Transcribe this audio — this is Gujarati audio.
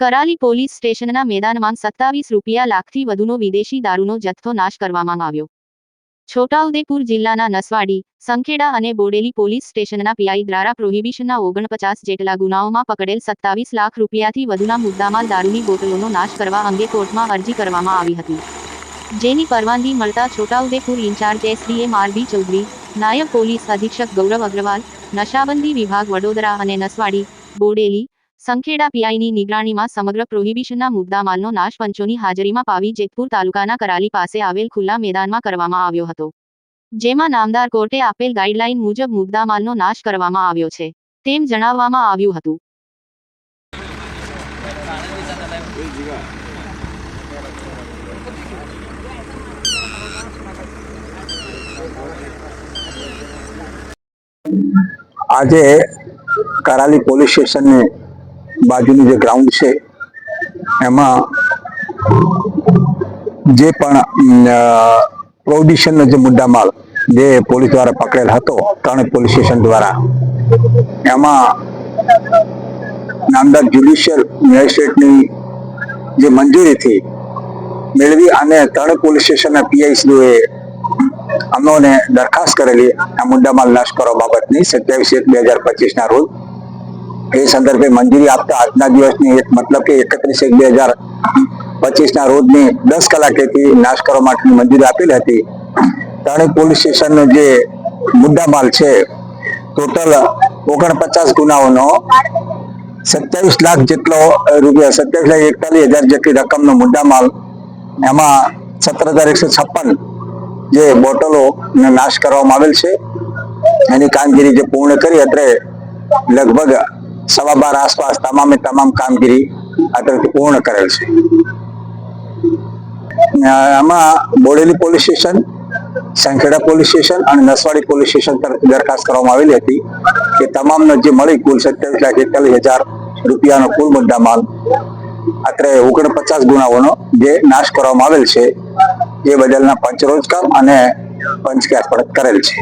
કરાલી પોલીસ સ્ટેશનના મેદાનમાં સત્તાવીસ રૂપિયા લાખથી વધુનો વિદેશી દારૂનો જથ્થો નાશ કરવામાં આવ્યો. છોટાઉદેપુર જિલ્લાના નસવાડી, સંખેડા અને બોડેલી પોલીસ સ્ટેશનના પીઆઈ દ્વારા પ્રોહિબિશનના ઓગણપચાસ જેટલા ગુનાઓમાં પકડેલ સત્તાવીસ લાખ રૂપિયાથી વધુના મુદ્દામાં દારૂની બોટલોનો નાશ કરવા અંગે કોર્ટમાં અરજી કરવામાં આવી હતી. જેની પરવાનગી મળતા Chhotaudepur incharge SDM RB Chaudhari, નાયબ પોલીસ અધિક્ષક ગૌરવ અગ્રવાલ, નશાબંધી વિભાગ વડોદરા અને નસવાડી, બોડેલી સંખેડા પીઆઈની નિગરાણીમાં સમગ્ર પ્રોહિબિશનના મુદ્દામાલનો નાશ પંચોની હાજરીમાં પાવી જેતપુર તાલુકાના કરાલી પાસે આવેલ ખુલ્લા મેદાનમાં કરવામાં આવ્યો હતો. જેમાં નામદાર કોર્ટે આપેલ ગાઈડલાઈન મુજબ મુદ્દામાલનો નાશ કરવામાં આવ્યો છે, તેમ જણાવવામાં આવ્યું હતું. આજે કરાલી પોલીસ સ્ટેશનની બાજુનું જે ગ્રાઉન્ડ છે, એમાં જે પણ પ્રોડિશનનો જે મુદ્દામાલ જે પોલીસ દ્વારા પકડેલ હતો ત્રણ પોલીસ સ્ટેશન દ્વારા, એમાં નામદાર જ્યુડિશિયલ મેજિસ્ટ્રેટની જે મંજૂરીથી મેળવી અને ત્રણ પોલીસ સ્ટેશનના પીઆઈસીઓએ અમોને દરખાસ્ત કરેલી, આ મુદ્દામાલ નાશ કરવા બાબતની સત્યાવીસ એક બે હજાર પચીસના રોજ એ સંદર્ભે મંજૂરી આપતા આજના દિવસની એક મતલબ કે એકત્રીસ એક બે હજાર પચીસ ના રોજની દસ કલાકેથી નાશ કરવા માટેની મંજૂરી આપેલી હતી. ત્રણેય પોલીસ સ્ટેશનનો જે મુદ્દામાલ છે, ટોટલ ઓગણપચાસ ગુનાઓનો સત્યાવીસ લાખ જેટલો રૂપિયા, સત્યાવીસ લાખ એકતાલીસ હજાર જેટલી રકમનો મુદ્દામાલ, એમાં સત્તર હજાર એકસો છપ્પન જે બોટલોનો નાશ કરવામાં આવેલ છે. એની કામગીરી જે પૂર્ણ કરી અત્રે લગભગ સવા બાર આસપાસ તમામે તમામ કામગીરી અત્રેથી પૂર્ણ કરેલ છે. આમાં Bodeli police station, Sankheda police station અને નસવાડી પોલીસ સ્ટેશન તરફથી દરખાસ્ત કરવામાં આવેલી હતી કે તમામનો જે મળી કુલ સત્યાવીસ લાખ એકતાલીસ હજાર રૂપિયાનો કુલ મુદ્દા માલ અત્રે ઓગણપચાસ ગુનાઓનો જે નાશ કરવામાં આવેલ છે, એ બદલના પંચરોજ રોજકામ અને પંચ પરત કરેલ છે.